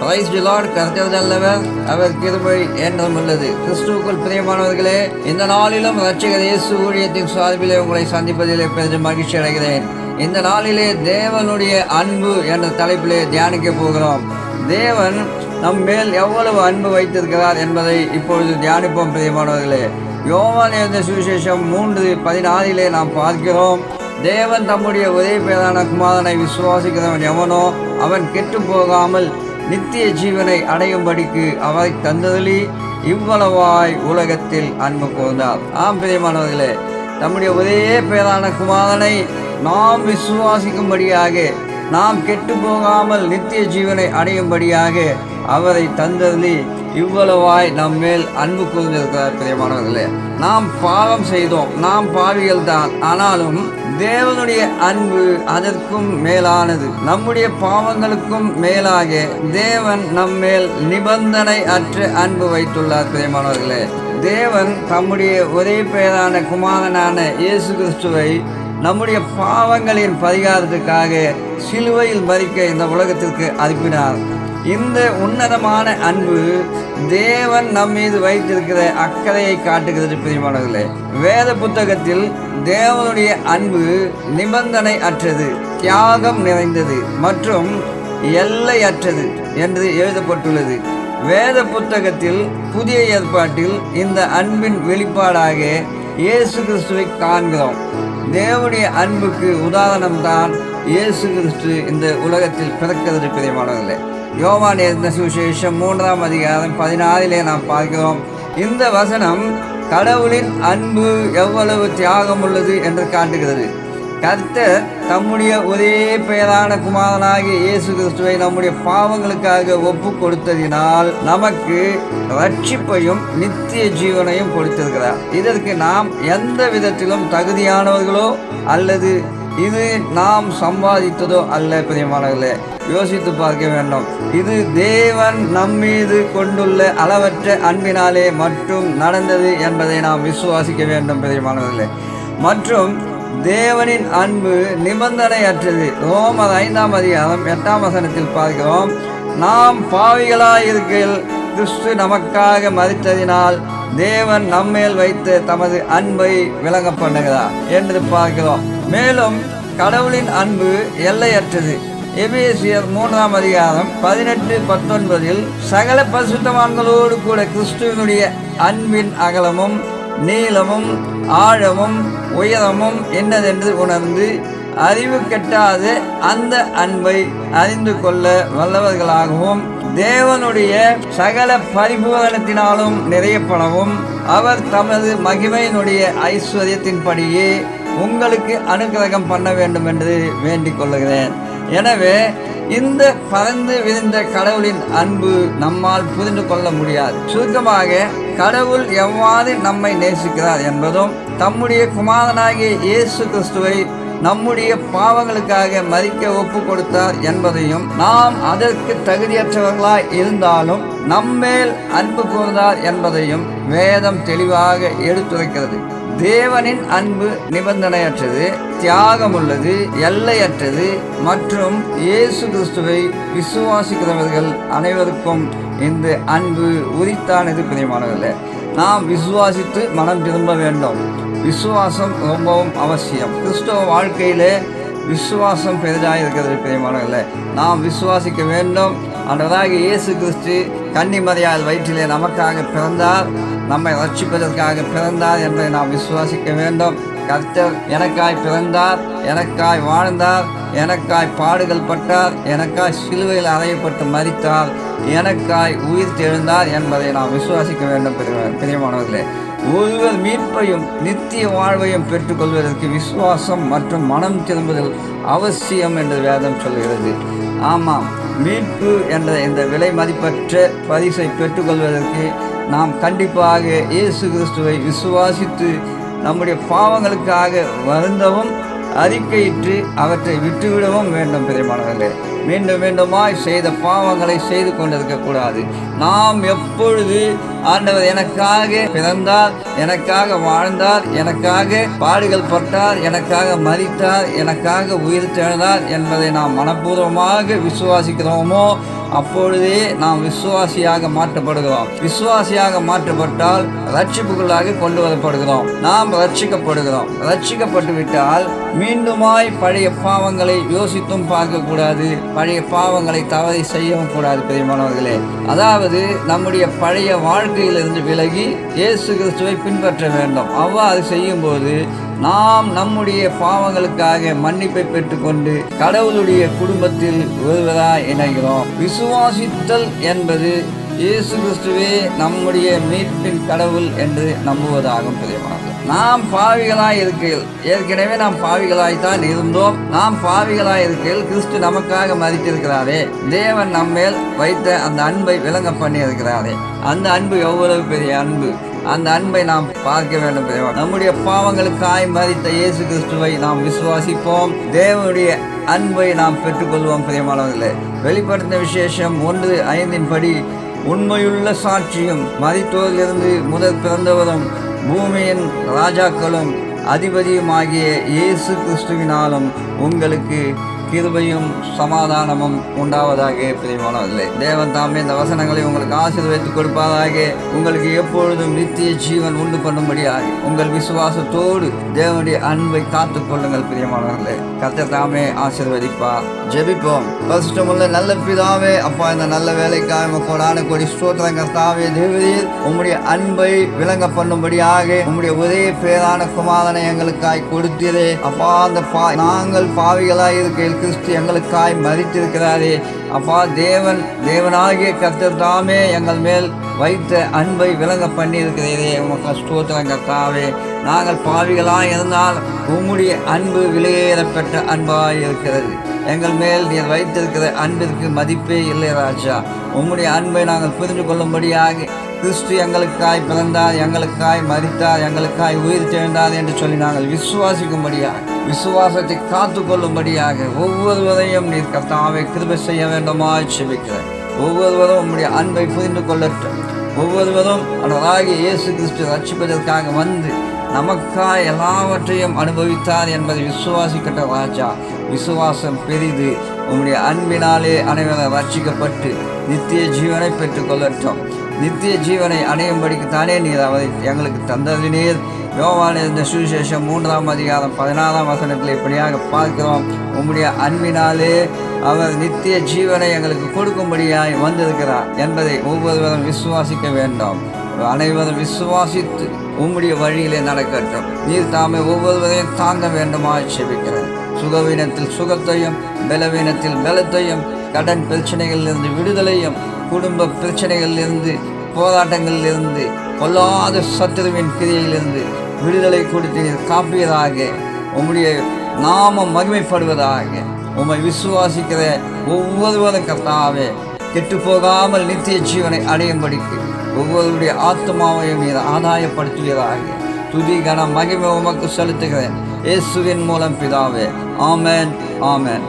Praise the Lord கர்த்தர் நல்லவர் அவர் கிருபை என்றும் உள்ளது. கிறிஸ்துவுக்குள் பிரியமானவர்களே இந்த நாளிலும் ரட்சகர் இயேசு ஊழியத்தின் சார்பிலே உங்களை சந்திப்பதிலே பெரிதும் மகிழ்ச்சி அடைகிறேன். இந்த நாளிலே தேவனுடைய அன்பு என்ற தலைப்பிலே தியானிக்க போகிறோம். தேவன் நம் மேல் எவ்வளவு அன்பு வைத்திருக்கிறார் என்பதை இப்பொழுது தியானிப்போம் பிரியமானவர்களே. யோவான் எழுந்த சுவிசேஷம் மூன்று பதினாறிலே நாம் பார்க்கிறோம் தேவன் தம்முடைய ஒரே பேரான குமாரனை விசுவாசிக்கிறவன் எவனோ அவன் கெட்டு போகாமல் நித்திய ஜீவனை அடையும்படிக்கு அவரை தந்ததலி இவ்வளவாய் உலகத்தில் அன்பு கூர்ந்தார் ஆம் பிரியமானவர்களே நம்முடைய ஒரே பேரான குமாரனை நாம் விசுவாசிக்கும்படியாக நாம் கெட்டு போகாமல் நித்திய ஜீவனை அடையும்படியாக அவரை தந்ததலி இவ்வளவாய் நம் மேல் அன்பு கூர்ந்திருக்கிறார் பிரியமானவர்களே. நாம் பாவம் செய்தோம். நாம் பாவிகள் தான். ஆனாலும் தேவனுடைய அன்பு அதற்கும் மேலானது. நம்முடைய பாவங்களுக்கும் மேலாக தேவன் நம்மேல் நிபந்தனை அற்ற அன்பு வைத்துள்ளார் பிரியமானவர்களே. தேவன் தம்முடைய ஒரே பெயரான குமாரனான இயேசு கிறிஸ்துவை நம்முடைய பாவங்களின் பரிகாரத்துக்காக சிலுவையில் மறிக்க இந்த உலகத்திற்கு அனுப்பினார். இந்த உன்னதமான அன்பு தேவன் நம் மீது வைத்திருக்கிற அக்கறையை காட்டுகிறது பிரியமானவர்களே. வேத புத்தகத்தில் தேவனுடைய அன்பு நிபந்தனை அற்றது தியாகம் நிறைந்தது மற்றும் எல்லையற்றது என்று எழுதப்பட்டுள்ளது. வேத புத்தகத்தில் புதிய ஏற்பாட்டில் இந்த அன்பின் வெளிப்பாடாக இயேசு கிறிஸ்துவை காண்கிறோம். தேவனுடைய அன்புக்கு உதாரணம்தான் இயேசு கிறிஸ்து இந்த உலகத்தில் பிறக்கிறது பிரியமானவர்களே. யோவான் எழுந்த சுவிசேஷம் மூன்றாம் அதிகாரம் பதினாறிலே நாம் பார்க்கிறோம். இந்த வசனம் கடவுளின் அன்பு எவ்வளவு தியாகம் உள்ளது என்று காட்டுகிறது. கர்த்தர் தம்முடைய ஒரே பெயரான குமாரனாகிய இயேசு கிறிஸ்துவை நம்முடைய பாவங்களுக்காக ஒப்பு கொடுத்ததினால் நமக்கு ரட்சிப்பையும் நித்திய ஜீவனையும் கொடுத்திருக்கிறார். இதற்கு நாம் எந்த விதத்திலும் தகுதியானவர்களோ அல்லது இது நாம் சம்பாதித்ததோ அல்ல பிரியமானவர்களே. யோசித்து பார்க்க வேண்டும். இது தேவன் நம்மீது கொண்டுள்ள அளவற்ற அன்பினாலே மட்டும் நடந்தது என்பதை நாம் விசுவாசிக்க வேண்டும் பிரியமானவர்களே. மற்றும் தேவனின் அன்பு நிபந்தனையற்றது. ரோமர் ஐந்தாம் அதிகாரம் எட்டாம் வசனத்தில் பார்க்கிறோம். நாம் பாவிகளாய் இருக்கையில் கிறிஸ்து நமக்காக மறித்ததினால் தேவன் நம்மேல் வைத்த தமது அன்பை விளங்க பண்ணுகிறார் என்று பார்க்கிறோம். மேலும் கடவுளின் அன்பு எல்லையற்றது. எபிஎஸ்சியர் மூன்றாம் அதிகாரம் பதினெட்டு பத்தொன்பதில் சகல பரிசுத்தவான்களோடு கூட கிறிஸ்துவனுடைய அன்பின் அகலமும் நீளமும் ஆழமும் உயரமும் என்னதென்று உணர்ந்து அறிவு கெட்டாத அந்த அன்பை அறிந்து கொள்ள வல்லவர்களாகவும் தேவனுடைய சகல பரிபூரணத்தினாலும் நிறையப்படவும் அவர் தமது மகிமையினுடைய ஐஸ்வர்யத்தின்படியே உங்களுக்கு அனுகிரகம் பண்ண வேண்டும் என்று வேண்டிக் கொள்ளுகிறேன். எனவே இந்த பறந்து விரிந்த கடவுளின் அன்பு நம்மால் புரிந்து கொள்ள முடியாது. சுருக்கமாக கடவுள் எவ்வாறு நம்மை நேசிக்கிறார் என்பதும் தம்முடைய குமாரனாகிய இயேசு கிறிஸ்துவை நம்முடைய பாவங்களுக்காக மறிக்க ஒப்பு கொடுத்தார் என்பதையும் நாம் அதற்கு தகுதியற்றவர்களாய் இருந்தாலும் நம்மேல் அன்பு கூர்ந்தார் என்பதையும் வேதம் தெளிவாக எடுத்துரைக்கிறது. தேவனின் அன்பு நிபந்தனையற்றது தியாகம் உள்ளது எல்லையற்றது மற்றும் இயேசு கிறிஸ்துவை விசுவாசிக்கிறவர்கள் அனைவருக்கும் இந்த அன்பு உரித்தானது பிரியமானவர்களே. நாம் விசுவாசித்து மனம் திரும்ப வேண்டும். விசுவாசம் ரொம்பவும் அவசியம். கிறிஸ்துவ வாழ்க்கையிலே விசுவாசம் பெரிதாக இருக்கிறது பிரியமானவர்களே. நாம் விசுவாசிக்க வேண்டும். அன்றதாக இயேசு கிறிஸ்து கன்னிமறையால் வயிற்றிலே நமக்காக பிறந்தார். நம்மை ரட்சிப்பதற்காக பிறந்தார் என்பதை நாம் விசுவாசிக்க வேண்டும். கர்த்தர் எனக்காய் பிறந்தார் எனக்காய் வாழ்ந்தார். எனக்காய் பாடுகள் பட்டார் எனக்காய் சிலுவையில் அறையப்பட்டு மறித்தார் எனக்காய் உயிர் தெழுந்தார் என்பதை நாம் விசுவாசிக்க வேண்டும் பிரிய- பிரியமானவர்களே. ஒருவர் மீட்பையும் நித்திய வாழ்வையும் பெற்றுக்கொள்வதற்கு விசுவாசம் மற்றும் மனம் திரும்புதல் அவசியம் என்று வேதம் சொல்கிறது. ஆமாம் மீட்பு என்ற இந்த விலை மதிப்பற்ற பரிசை பெற்றுக்கொள்வதற்கு நாம் கண்டிப்பாக இயேசு கிறிஸ்துவை விசுவாசித்து நம்முடைய பாவங்களுக்காக வருந்தவும் அறிக்கையிட்டு அவற்றை விட்டுவிடவும் வேண்டும் பெருமானவர்களே மீண்டும் மீண்டுமாய் செய்த பாவங்களை செய்து கொண்டிருக்கக்கூடாது. நாம் எப்பொழுது ஆண்டவர் எனக்காக பிறந்தார் எனக்காக வாழ்ந்தார் எனக்காக பாடுகள் பட்டார் எனக்காக மறித்தார் எனக்காக உயிர் தேழ்ந்தார் என்பதை நாம் மனப்பூர்வமாக விசுவாசிக்கிறோமோ அப்பொழுதே நாம் விசுவாசியாக மாற்றப்படுகிறோம். விசுவாசியாக மாற்றப்பட்டால் ரட்சிப்புகளாக கொண்டு வரப்படுகிறோம். நாம் ரட்சிக்கப்படுகிறோம் ரட்சிக்கப்பட்டு விட்டால் மீண்டுமாய் பழைய பாவங்களை யோசித்தும் பார்க்கக்கூடாது பழைய பாவங்களை தவறி செய்யவும் கூடாது பெரியமானவர்களே அதாவது நம்முடைய பழைய வாழ்க்கையிலிருந்து விலகி இயேசு கிறிஸ்துவை பின்பற்ற வேண்டும். அவ்வாறு செய்யும்போது நாம் நம்முடைய பாவங்களுக்காக மன்னிப்பை பெற்றுக்கொண்டு கடவுளுடைய குடும்பத்தில் ஒருவராய் இணைகிறோம். விசுவாசித்தல் என்பது இயேசு கிறிஸ்துவே நம்முடைய மீட்பின் கடவுள் என்று நம்புவதாகும் பிரியமானது நாம் பாவிகளாய் இருக்கையில் ஏற்கனவே நாம் பாவிகளாய்த்தான் இருந்தோம். நாம் பாவிகளாய் இருக்கையில் கிறிஸ்து நமக்காக மதித்திருக்கிறாரே தேவன் நம்மேல் வைத்த அந்த அன்பை விளங்க பண்ணி இருக்கிறாரே அந்த அன்பு எவ்வளவு பெரிய அன்பு. அந்த அன்பை நாம் பார்க்க வேண்டும் பெரியவா. நம்முடைய பாவங்களுக்காய் மதித்த இயேசு கிறிஸ்துவை நாம் விசுவாசிப்போம். தேவனுடைய அன்பை நாம் பெற்றுக்கொள்வோம் பிரியமானவர்களே வெளிப்படுத்தின விசேஷம் ஒன்று ஐந்தின் படி உண்மையுள்ள சாட்சியும் மதித்தோரிலிருந்து முதல் பிறந்தவரும் பூமியின் ராஜாக்களும் அதிபதியுமாகிய இயேசு கிறிஸ்துவினாலும் உங்களுக்கு கிருபையும் சமாதானமும் உண்டாவதாக பிரியமானவர்களே தேவன் தாமே இந்த வசனங்களை உங்களுக்கு ஆசீர்வதித்து கொடுப்பதாக உங்களுக்கு எப்பொழுதும் நித்திய ஜீவன் உண்டு பண்ணும்படியாக உங்கள் விசுவாசத்தோடு தேவனுடைய அன்பை காத்துக் கொள்ளுங்கள் பிரியமானவர்களே. கர்த்தர் தாமே ஆசீர்வதிப்பா ஜெபிப்போம். பரிசுத்தமுள்ள நல்ல பிதாவே அப்பா இந்த நல்ல வேலைக்காக கோடான கோடி ஸ்தோத்திரம். கர்த்தாவே தேவதீர் உம்முடைய அன்பை விளங்க பண்ணும்படியாக உம்முடைய ஒரே பேரான குமாரனை எங்களுக்காய் கொடுத்தீரே. அப்பா அந்த பா நாங்கள் பாவிகளாய் இருக்கையில் கிறிஸ்து எங்களுக்காய் மதித்திருக்கிறாரே அப்பா தேவன் தேவனாகிய கர்த்தர் தாமே எங்கள் மேல் வைத்த அன்பை விளங்க பண்ணியிருக்கிறீரே. உங்கள் உமக்கு ஸ்தோத்திரம் கர்த்தாவே. நாங்கள் பாவிகளாக இருந்தால் உம்முடைய அன்பு விலையேறப்பட்ட அன்பாக இருக்கிறது எங்கள் மேல் நீர் வைத்திருக்கிற அன்பிற்கு மதிப்பே இல்லை ராஜா. உம்முடைய அன்பை நாங்கள் புரிந்து கொள்ளும்படியாக கிறிஸ்து எங்களுக்காய் பிறந்தார் எங்களுக்காய் மறித்தார் எங்களுக்காய் உயிர் தெழுந்தார் என்று சொல்லி நாங்கள் விசுவாசிக்கும்படியாக விசுவாசத்தை காத்து கொள்ளும்படியாக ஒவ்வொருவரையும் நீர் கர்த்தாவை கிருபை செய்ய வேண்டுமா செபிக்கிறேன். ஒவ்வொருவரும் உம்முடைய அன்பை புரிந்து கொள்ளட்டும். ஒவ்வொருவரும் அனராகி இயேசு கிறிஸ்து ரட்சிப்பதற்காக வந்து நமக்காய் எல்லாவற்றையும் அனுபவித்தார் என்பதை விசுவாசிக்கட்ட ராஜா விசுவாசம் பெரிது. உம்முடைய அன்பினாலே அனைவரும் ரட்சிக்கப்பட்டு நித்திய ஜீவனை பெற்றுக்கொள்ளட்டும். நித்திய ஜீவனை அடையும்படிக்கு தானே நீர் அவரை எங்களுக்கு தந்ததினீர் யோவான இந்த சுவிசேஷம் மூன்றாம் அதிகாரம் பதினாறாம் வசனத்தில் இப்படியாக பார்க்கிறோம். உம்முடைய அன்பினாலே அவர் நித்திய ஜீவனை எங்களுக்கு கொடுக்கும்படியாய் வந்திருக்கிறார் என்பதை ஒவ்வொருவரும் விசுவாசிக்க வேண்டும். அனைவரும் விசுவாசித்து உம்முடைய வழியிலே நடக்கட்டும். நீர் தாமே ஒவ்வொருவரையும் தாங்க வேண்டுமா செபிக்கிறேன். சுகவீனத்தில் சுகத்தையும் பலவீனத்தில் பலத்தையும் கடன் பிரச்சனைகளிலிருந்து விடுதலையும் குடும்ப பிரச்சனைகளிலிருந்து போராட்டங்களிலிருந்து கொல்லாத சத்துருவின் கிரியையிலிருந்து விடுதலை கொடுத்து நீர் காப்பீராக உம்முடைய நாமம் மகிமைப்படுவதாக உம்மை விசுவாசிக்கிற ஒவ்வொருவரும் கர்த்தாவே கெட்டு போகாமல் நித்திய ஜீவனை அடையும்படிக்கு ஒவ்வொருடைய ஆத்மாவையும் நீர் ஆதாயப்படுத்துவதாக துதி கன மகிமை உமக்கு செலுத்துகிறேன். இயேசுவின் மூலம் பிதாவே. ஆமேன் ஆமேன்.